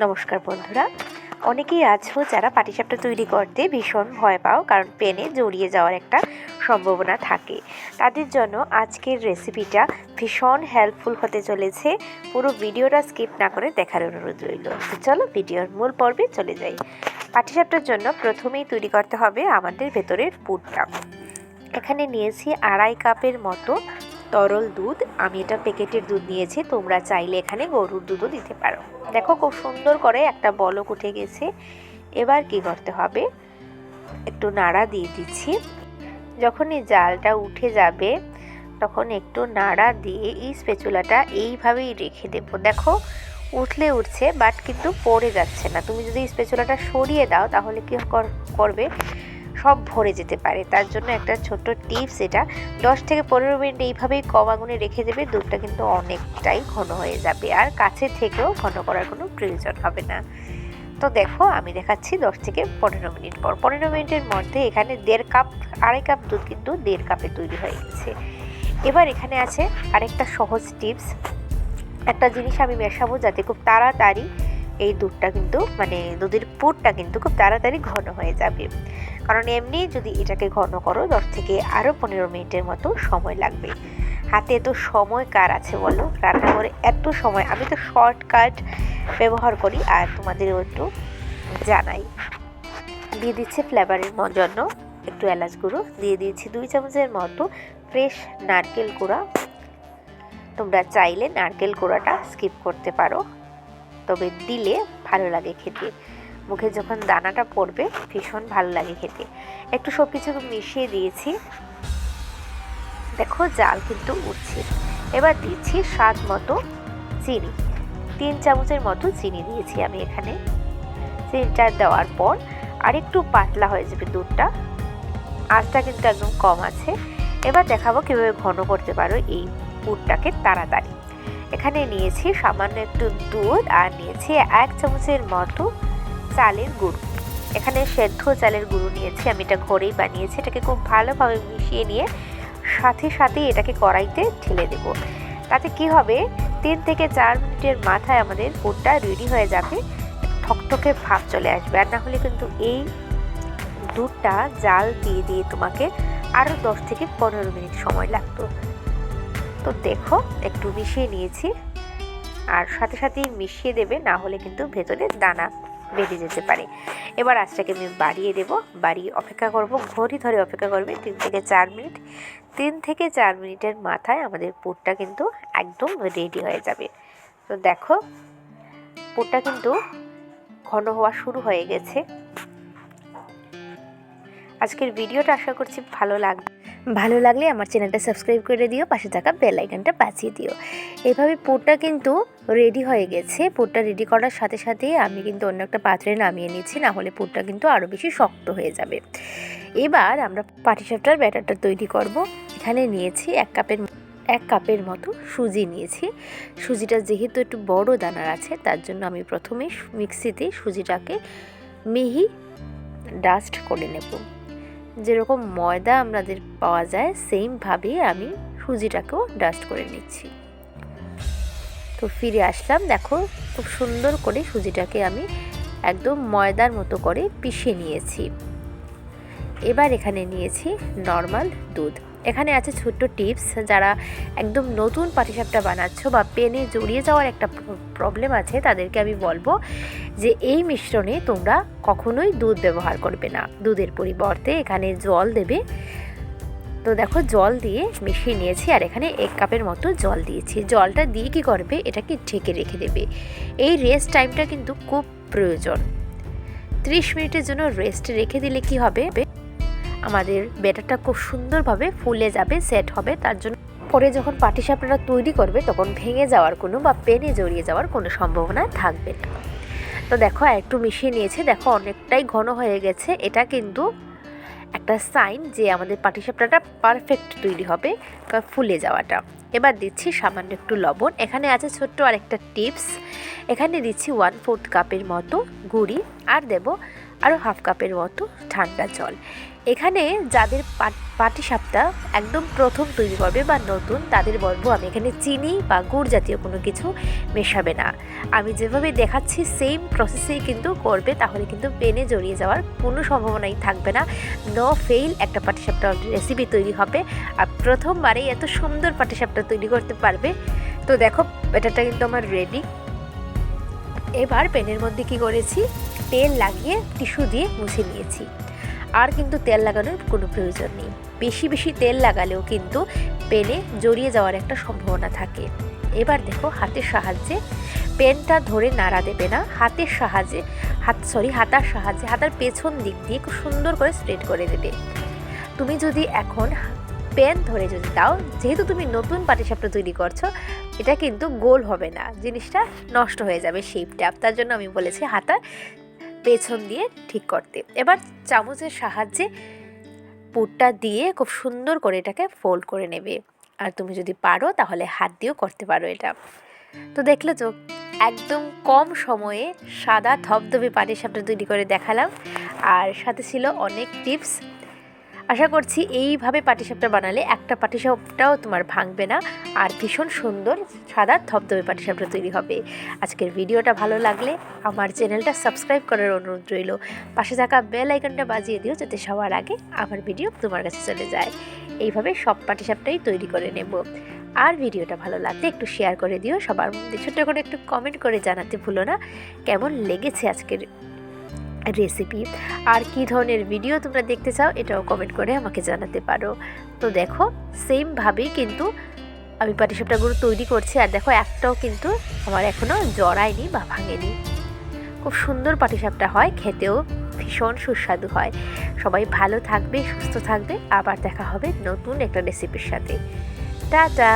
নমস্কার বন্ধুরা। অনেকেই আছো যারা পাটিসাপটা তৈরি করতে ভীষণ ভয় পাও, কারণ পেনে জড়িয়ে যাওয়ার একটা সম্ভাবনা থাকে। তাদের জন্য আজকের রেসিপিটা ভীষণ হেল্পফুল হতে চলেছে। পুরো ভিডিওটা স্কিপ না করে দেখার অনুরোধ রইল। চলো ভিডিওর মূল পর্বে চলে যাই। পাটিসাপটার জন্য প্রথমেই তৈরি করতে হবে আমাদের ভেতরের পুরটা। এখানে নিয়েছি আড়াই কাপের মতো তরল দুধ, আমি এটা প্যাকেটের দুধ নিয়েছি, তোমরা চাইলে এখানে গরুর দুধও দিতে পারো। দেখো খুব সুন্দর করে একটা বলক উঠে গেছে। এবার কি করতে হবে? একটু নাড়া দিয়ে দিচ্ছি। যখন এই জালটা উঠে যাবে, তখন একটু নাড়া দিয়ে এই স্পেচুলাটা এইভাবেই রেখে দেবো। দেখো, উঠলে উঠছে বাট কিন্তু পড়ে যাচ্ছে না। তুমি যদি স্পেচুলাটা সরিয়ে দাও, তাহলে কি কর- করবে? সব ভরে যেতে পারে। তার জন্য একটা ছোট্ট টিপস এটা, দশ থেকে পনেরো মিনিট এইভাবেই কম আগুনে রেখে দেবে, দুধটা কিন্তু অনেকটাই ঘন হয়ে যাবে। আর কাছে থেকেও ঘন করার কোনো প্রয়োজন হবে না। তো দেখো, আমি দেখাচ্ছি দশ থেকে পনেরো মিনিট পর। পনেরো মিনিটের মধ্যে এখানে দেড় কাপ, আড়াই কাপ দুধ কিন্তু দেড় কাপে তৈরি হয়ে গেছে। এবার এখানে আছে আরেকটা সহজ টিপস। একটা জিনিস আমি মেশাবো যাতে খুব তাড়াতাড়ি এই দুধটা কিন্তু মানে দুধের পুরটা কিন্তু খুব তাড়াতাড়ি ঘন হয়ে যাবে। কারণ এমনি যদি এটাকে ঘন করো, দশ থেকে আরও পনেরো মিনিটের মতো সময় লাগবে। হাতে এত সময় কার আছে বলো? রান্না করে এত সময়। আমি তো শর্টকাট ব্যবহার করি আর তোমাদেরও একটু জানাই। দিয়ে দিচ্ছে ফ্লেভারের জন্য একটু এলাচ গুঁড়ো। দিয়ে দিয়েছি দুই চামচের মতো ফ্রেশ নারকেল গুঁড়া। তোমরা চাইলে নারকেল গুঁড়াটা স্কিপ করতে পারো। তবে দিলে ভালো লাগে খেতে। মুখে যখন দানাটা পড়বে, ভীষণ ভালো লাগে খেতে। একটু সব কিছু মিশিয়ে দিয়েছি। দেখো, জাল কিন্তু উঠছে। এবার দিচ্ছি স্বাদ মতো চিনি। তিন চামচের মতো চিনি দিয়েছি আমি এখানে। চিনিটা দেওয়ার পর আরেকটু পাতলা হয়ে যাবে দুধটা। আঁচটা কিন্তু একদম কম আছে। এবার দেখাবো কীভাবে ঘন করতে পারো এই পুরটাকে তাড়াতাড়ি। এখানে নিয়েছি সামান্য একটু দুধ আর নিয়েছি এক চামচের মতো চালের গুঁড়ো। এখানে সেদ্ধ চালের গুঁড়ো নিয়েছি, আমি এটা ঘরেই বানিয়েছি, এটাকে খুব ভালোভাবে মিশিয়ে নিয়ে সাথে সাথে এটাকে কড়াইতে ঢেলে দেব। তাতে কি হবে, তিন থেকে চার মিনিটের মাথায় আমাদের পুরটা রেডি হয়ে যাবে, ঠকঠকে ভাব চলে আসবে। আর না হলে কিন্তু এই দুধটা জাল দিয়ে দিয়ে তোমাকে আরও দশ থেকে পনেরো মিনিট সময় লাগতো। তো দেখো, একটু মিশিয়ে নিয়েছি, আর সাথে সাথেই মিশিয়ে দেবে, না হলে কিন্তু ভেতরে দানা। বেরিয়ে যেতে পারে। এবার আঁচটাকে আমি বাড়িয়ে দেব, বাড়িয়ে অপেক্ষা করব, ঘড়ি ধরে অপেক্ষা করবে তিন থেকে চার মিনিট। তিন থেকে চার মিনিটের মাথায় আমাদের পুরটা কিন্তু একদম রেডি হয়ে যাবে। তো দেখো, পুরটা কিন্তু ঘন হওয়া শুরু হয়ে গেছে। আজকের ভিডিওটা আশা করছি ভালো লাগবে ভালো লাগলে আমার চ্যানেলটা সাবস্ক্রাইব করে দিও, পাশে থাকা বেল আইকনটা বাঁচিয়ে দিও। এভাবে পুরটা কিন্তু রেডি হয়ে গেছে। পুরটা রেডি করার সাথে সাথে আমি কিন্তু অন্য একটা পাত্রে নামিয়ে নিচ্ছি, না হলে পুরটা কিন্তু আরও বেশি শক্ত হয়ে যাবে। এবার আমরা পাটিসাপটার ব্যাটারটা তৈরি করব। এখানে নিয়েছি এক কাপের এক কাপের মতো সুজি নিয়েছি। সুজিটা যেহেতু একটু বড় দানার আছে, তার জন্য আমি প্রথমে মিক্সিতে সুজিটাকে মিহি ডাস্ট করে নেব। যেরকম ময়দা আমাদের পাওয়া যায় সেমভাবে আমি সুজিটাকেও ডাস্ট করে নিচ্ছি। তো ফিরে আসলাম, দেখো খুব সুন্দর করে সুজিটাকে আমি একদম ময়দার মতো করে পিষে নিয়েছি। এবার এখানে নিয়েছি নর্মাল দুধ। এখানে আছে ছোট্ট টিপস যারা একদম নতুন পাটিসাপটা বানাচ্ছ বা পেনে জড়িয়ে যাওয়ার একটা প্রবলেম আছে, তাদেরকে আমি বলব যে এই মিশ্রণে তোমরা কখনোই দুধ ব্যবহার করবে না। দুধের পরিবর্তে এখানে জল দেবে। তো দেখো, জল দিয়ে মিশিয়ে নিয়েছি আর এখানে এক কাপের মতো জল দিয়েছি। জলটা দিয়ে কি করবে? এটাকে ঢেকে রেখে দেবে। এই রেস্ট টাইমটা কিন্তু খুব প্রয়োজন। ত্রিশ মিনিটের জন্য রেস্ট রেখে দিলে কি হবে? আমাদের ব্যাটারটা খুব সুন্দরভাবে ফুলে যাবে সেট হবে, তার জন্য পরে যখন পাটিসাপটা তৈরি করবে, তখন ভেঙে যাওয়ার কোনো বা পেনে জড়িয়ে যাওয়ার কোনো সম্ভাবনা থাকবে না। তো দেখো একটু মিশিয়ে নিয়েছে। দেখো, অনেকটাই ঘন হয়ে গেছে। এটা কিন্তু একটা সাইন যে আমাদের পাটিসাপটাটা পারফেক্ট তৈরি হবে ফুলে যাওয়াটা। এবার দিচ্ছি সামান্য একটু লবণ। এখানে আছে ছোট্ট আরেকটা টিপস। এখানে দিচ্ছি ওয়ান ফোর্থ কাপের মতো গুড়ি। আর দেব আরও হাফ কাপের মতো ঠান্ডা জল। এখানে যাদের পাটিসাপটা একদম প্রথম তৈরি করবে বা নতুন, তাদের বলব আমি এখানে চিনি বা গুড় জাতীয় কোনো কিছু মেশাবে না। আমি যেভাবে দেখাচ্ছি সেম প্রসেসেই কিন্তু করবে, তাহলে কিন্তু পেনে জড়িয়ে যাওয়ার কোনো সম্ভাবনাই থাকবে না। নো ফেইল একটা পাটিসাপটা রেসিপি তৈরি হবে। আর প্রথমবারেই এত সুন্দর পাটিসাপটা তৈরি করতে পারবে। তো দেখো এটাটা কিন্তু আমার রেডি এবার পেনের মধ্যে কি করেছি? তেল লাগিয়ে টিস্যু দিয়ে মুছে নিয়েছি। আর কিন্তু তেল লাগানোর কোনো প্রয়োজন নেই। বেশি বেশি তেল লাগালেও কিন্তু পেনে জড়িয়ে যাওয়ার একটা সম্ভাবনা থাকে। এবার দেখো হাতের সাহায্যে পেনটা ধরে নাড়া দেবে না। হাতের সাহায্যে, হাত সরি হাতার সাহায্যে, হাতার পেছন দিক দিয়ে খুব সুন্দর করে স্প্রেড করে দেবে। তুমি যদি এখন পেন ধরে যদি দাও, যেহেতু তুমি নতুন পাটিসাপটা তৈরি করছ এটা কিন্তু গোল হবে না। জিনিসটা নষ্ট হয়ে যাবে শেপটা তার জন্য আমি বলেছি হাতার পেছন দিয়ে ঠিক করতে। এবার চামচের সাহায্যে পুরটা দিয়ে খুব সুন্দর করে এটাকে ফোল্ড করে নেবে। আর তুমি যদি পারো, তাহলে হাত দিয়েও করতে পারো এটা। তো দেখলে তো, একদম কম সময়ে সাদা ধবধবে পাটিসাপটা তৈরি করে দেখালাম। আর সাথে ছিল অনেক টিপস আশা করছি এইভাবে পাটিসাপটা বানালে একটা পাটিসাপটাও তোমার ভাঙবে না। আর ভীষণ সুন্দর, সাদা, ধবধবে পাটিসাপটা তৈরি হবে। আজকের ভিডিওটা ভালো লাগলে আমার চ্যানেলটা সাবস্ক্রাইব করার অনুরোধ রইল। পাশে থাকা বেল আইকনটা বাজিয়ে দিও যাতে সবার আগে আমার ভিডিও তোমার কাছে চলে যায়। এইভাবে সব পাটিসাপটাই তৈরি করে নেব। আর ভিডিওটা ভালো লাগলে একটু শেয়ার করে দিও। সবার মধ্যে ছোট্ট করে একটু কমেন্ট করে জানাতে ভুলো না। কেমন লেগেছে আজকের রেসিপি আর কি ধরনের ভিডিও তোমরা দেখতে চাও, এটাও কমেন্ট করে আমাকে জানাতে পারো। তো দেখো সেমভাবেই কিন্তু আমি পাটিসাপটাগুলো তৈরি করছি, আর দেখো একটাও কিন্তু আমার এখনও জড়ায়নি বা ভাঙেনি। খুব সুন্দর পাটিসাপটা হয়, খেতেও ভীষণ সুস্বাদু হয়। সবাই ভালো থাকবে, সুস্থ থাকবে, আবার দেখা হবে নতুন একটা রেসিপির সাথে। টাটা!